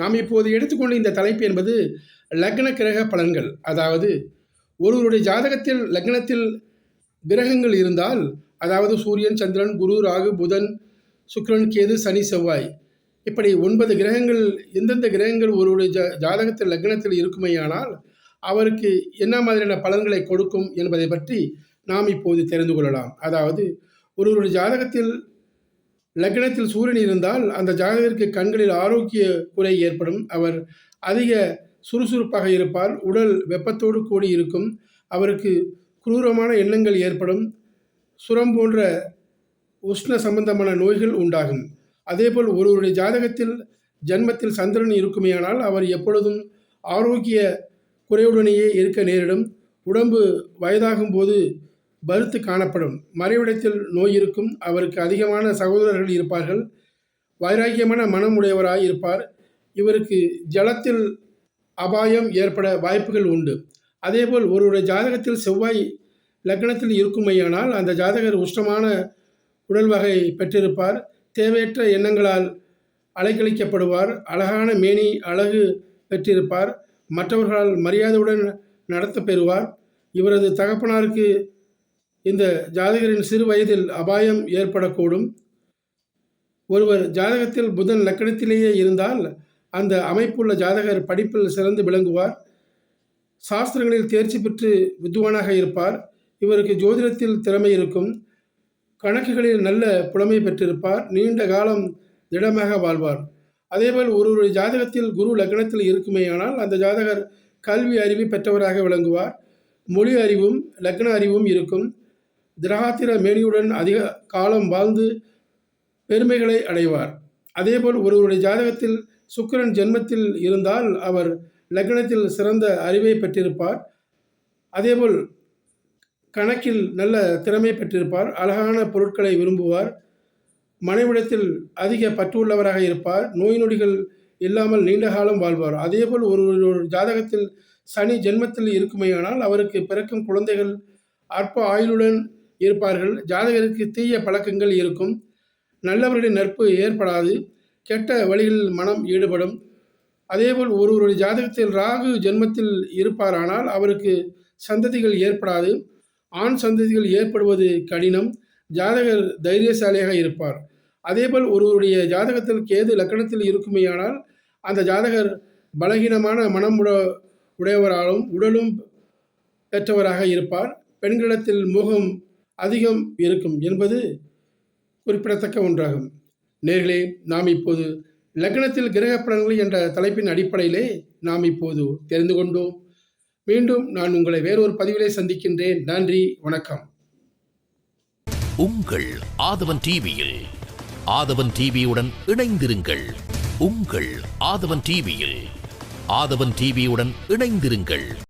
நாம் இப்போது எடுத்துக்கொண்ட இந்த தலைப்பு என்பது லக்ன கிரக பலன்கள். அதாவது ஒருவருடைய ஜாதகத்தில் லக்னத்தில் கிரகங்கள் இருந்தால் அதாவது சூரியன் சந்திரன் குரு ராகு புதன் சுக்ரன் கேது சனி செவ்வாய் இப்படி ஒன்பது கிரகங்கள் எந்தெந்த கிரகங்கள் ஒருவருடைய ஜா ஜாதகத்தில் லக்னத்தில் இருக்குமேயானால் அவருக்கு என்ன மாதிரியான பலன்களை கொடுக்கும் என்பதை பற்றி நாம் இப்போது தெரிந்து கொள்ளலாம். அதாவது ஒருவருடைய ஜாதகத்தில் லக்னத்தில் சூரியன் இருந்தால் அந்த ஜாதகத்திற்கு கண்களில் ஆரோக்கிய குறை ஏற்படும். அவர் அதிக சுறுசுறுப்பாக இருப்பார். உடல் வெப்பத்தோடு கூடி இருக்கும். அவருக்கு குரூரமான எண்ணங்கள் ஏற்படும். சுரம் போன்ற உஷ்ண சம்பந்தமான நோய்கள் உண்டாகும். அதேபோல் ஒருவருடைய ஜாதகத்தில் ஜன்மத்தில் சந்திரன் இருக்குமேயானால் அவர் எப்பொழுதும் ஆரோக்கிய குறைவுடனேயே இருக்க நேரிடும். உடம்பு வயதாகும் போது பருத்து காணப்படும். மறைவிடத்தில் நோய் இருக்கும். அவருக்கு அதிகமான சகோதரர்கள் இருப்பார்கள். வைராக்கியமான மனம் உடையவராய் இருப்பார். இவருக்கு ஜலத்தில் அபாயம் ஏற்பட வாய்ப்புகள் உண்டு. அதேபோல் ஒருவருடைய ஜாதகத்தில் செவ்வாய் லக்னத்தில் இருக்குமையானால் அந்த ஜாதகர் உஷ்ணமான உடல் வகை பெற்றிருப்பார். தேவையற்ற எண்ணங்களால் அலைக்கழிக்கப்படுவார். அழகான மேனி அழகு பெற்றிருப்பார். மற்றவர்களால் மரியாதையுடன் நடத்த பெறுவார். இவரது தகப்பனாருக்கு இந்த ஜாதகரின் சிறு வயதில் அபாயம் ஏற்படக்கூடும். ஒருவர் ஜாதகத்தில் புதன் லக்கணத்திலேயே இருந்தால் அந்த அமைப்புள்ள ஜாதகர் படிப்பில் சிறந்து விளங்குவார். சாஸ்திரங்களில் தேர்ச்சி பெற்று வித்வானாக இருப்பார். இவருக்கு ஜோதிடத்தில் திறமை இருக்கும். கணக்குகளில் நல்ல புலமை பெற்றிருப்பார். நீண்ட காலம் திடமாக வாழ்வார். அதேபோல் ஒருவருடைய ஜாதகத்தில் குரு லக்னத்தில் இருக்குமேயானால் அந்த ஜாதகர் கல்வி அறிவு பெற்றவராக விளங்குவார். மொழி அறிவும் லக்ன அறிவும் இருக்கும். திரகாத்திர மேனியுடன் அதிக காலம் வாழ்ந்து பெருமைகளை அடைவார். அதேபோல் ஒருவருடைய ஜாதகத்தில் சுக்கிரன் ஜென்மத்தில் இருந்தால் அவர் லக்னத்தில் சிறந்த அறிவை பெற்றிருப்பார். அதேபோல் கணக்கில் நல்ல திறமை பெற்றிருப்பார். அழகான பொருட்களை விரும்புவார். மனைவிடத்தில் அதிக பற்று உள்ளவராக இருப்பார். நோய் நொடிகள் இல்லாமல் நீண்ட காலம் வாழ்வார். அதேபோல் ஒரு ஒரு ஜாதகத்தில் சனி ஜென்மத்தில் இருக்குமேயானால் அவருக்கு பிறக்கும் குழந்தைகள் அற்ப ஆயுளுடன் இருப்பார்கள். ஜாதகருக்கு தீய பழக்கங்கள் இருக்கும். நல்லவர்களின் நட்பு ஏற்படாது. கெட்ட வழிகளில் மனம் ஈடுபடும். அதேபோல் ஒருவருடைய ஜாதகத்தில் ராகு ஜென்மத்தில் இருப்பாரானால் அவருக்கு சந்ததிகள் ஏற்படாது. ஆண் சந்ததிகள் ஏற்படுவது கடினம். ஜாதகர் தைரியசாலியாக இருப்பார். அதேபோல் ஒருவருடைய ஜாதகத்தில் கேது லக்கணத்தில் இருக்குமேயானால் அந்த ஜாதகர் பலகீனமான மனம் உட உடையவராலும் உடலும் பெற்றவராக இருப்பார். பெண்களிடத்தில் முகம் அதிகம் இருக்கும் என்பது குறிப்பிடத்தக்க ஒன்றாகும். நேர்களே நாம் இப்போது லக்னத்தில் கிரக பலன்கள் என்ற தலைப்பின் அடிப்படையிலே நாம் இப்போது தெரிந்து கொண்டோம். மீண்டும் நான் உங்களை வேறொரு பதிவிலே சந்திக்கின்றேன். நன்றி வணக்கம். உங்கள் ஆதவன் டிவியில் ஆதவன் டிவியுடன் இணைந்திருங்கள். உங்கள் ஆதவன் டிவியில் ஆதவன் டிவியுடன் இணைந்திருங்கள்.